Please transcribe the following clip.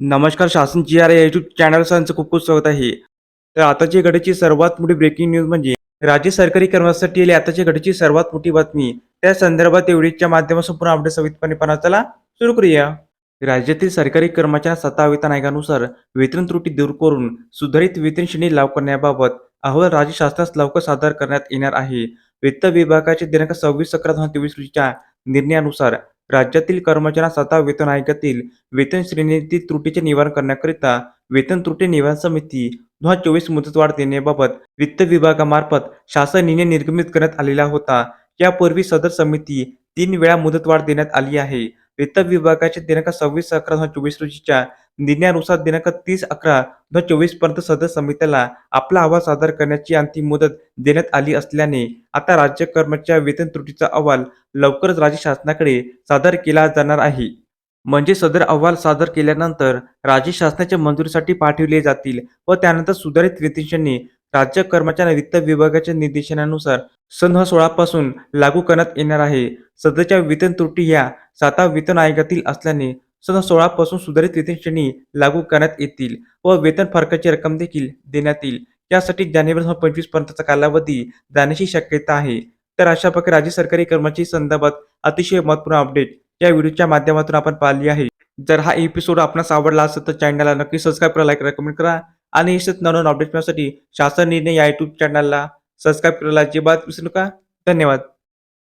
नमस्कार शासन जी आर या युट्यूब चॅनलचं खूप खूप स्वागत आहे. तर आताची घडीची सर्वात मोठी ब्रेकिंग न्यूज म्हणजे राज्य सरकारी कर्मचाऱ्यांसाठी आली आताची घडीची सर्वात मोठी बातमी. त्या संदर्भात एवढीच्या माध्यमातून पुन्हा अपडेट सविस्तरपणे चला सुरू करूया. राज्यातील सरकारी कर्मचाऱ्यांना सत्ता वेतन आयोगानुसार वेतन त्रुटी दूर करून सुधारित वेतन श्रेणी लागू करण्याबाबत अहवाल राज्य शासनास लवकर सादर करण्यात येणार आहे. वित्त विभागाचे दिनांक सव्वीस अकरा दोन हजार तेवीस रोजीच्या निर्णयानुसार राज्यातील कर्मचाऱ्यांना सत्ता वेतन आयोगातील वेतन श्रेणीतील त्रुटीचे निवारण करण्याकरिता वेतन त्रुटी निवारण समिती दोन हजार चोवीस मुदतवाढ देण्याबाबत वित्त विभागामार्फत शासन निर्णय निर्गमित करण्यात आलेला होता. यापूर्वी सदर समिती तीन वेळा मुदतवाढ देण्यात आली आहे. वित्त विभागाचे दिनांक सव्वीस अकरा दोन हजार चोवीस रोजीच्या निर्णयानुसार दिनांक तीस अकरा दोन हजार चोवीसपर्यंत सदर समितीला आपला अहवाल सादर करण्याची अंतिम मुदत देण्यात आली असल्याने आता राज्य कर्मच्या वेतन त्रुटीचा अहवाल लवकरच राज्य शासनाकडे सादर केला जाणार आहे. म्हणजे सदर अहवाल सादर केल्यानंतर राज्य शासनाच्या मंजुरीसाठी पाठविले जातील व त्यानंतर सुधारित वेतनश्रेणी राज्य कर्मचारी वित्त विभागाच्या निर्देशनानुसार सन सोळा पासून लागू करण्यात येणार आहे. सध्याच्या वेतन त्रुटी ह्या साता वेतन आयोगातील असल्याने सन सोळा पासून सुधारित वेतन श्रेणी लागू करण्यात येतील व वेतन फरकाची रक्कम देखील देण्यात येईल. यासाठी जानेवारी दोन पंचवीस पर्यंतचा कालावधी जाण्याची शक्यता आहे. तर अशा प्रकारे राज्य सरकारी कर्मचारी संदर्भात अतिशय महत्त्वपूर्ण अपडेट या व्हिडिओच्या माध्यमातून आपण पाहिली आहे. जर हा एपिसोड आपणास आवडला असेल तर चॅनलला नक्की सबस्क्राईब करा लाईक रेकमेंड करा. आणि असेच नवनवीन अपडेट मिळण्यासाठी शासन निर्णय या युट्यूब चॅनलला सबस्क्राईब करायला अजिबात विसरू नका. धन्यवाद.